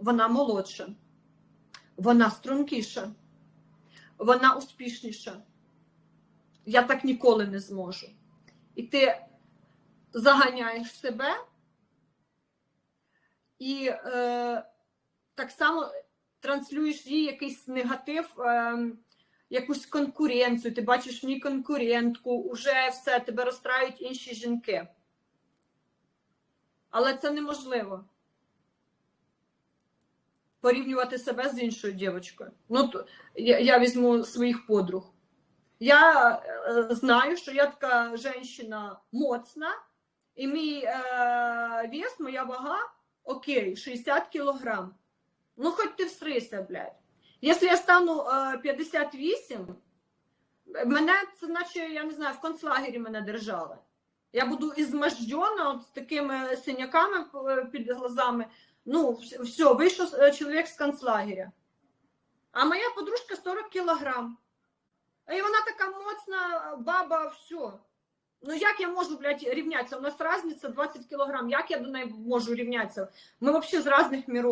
Вона молодша, вона стрункіша, вона успішніша. Я так ніколи не зможу. І ти заганяєш себе і е, так само транслюєш їй якийсь негатив, е, якусь конкуренцію. Ти бачиш в ній конкурентку, уже все, тебе розстраюють інші жінки. Але це неможливо. Порівнювати себе з іншою дівчинкою. Ну, то, я, я візьму своїх подруг. Я е, знаю, що я така жінка моцна, і мій е, вес, моя вага, окей, 60 кілограм. Ну, хоч ти всрися, блядь. Якщо я стану е, 58, мене це наче, я не знаю, в концлагері мене держали. Я буду ізмождена от з такими синяками е, під глазами. Ну, все, вийшов человек з концлагеря. А моя подружка 40 кілограм. І вона така моцна баба, все. Ну як я можу, блядь, рівнятися? У нас різниця 20 кілограм. Як я до неї можу рівнятися? Ми взагалі з різних мірів.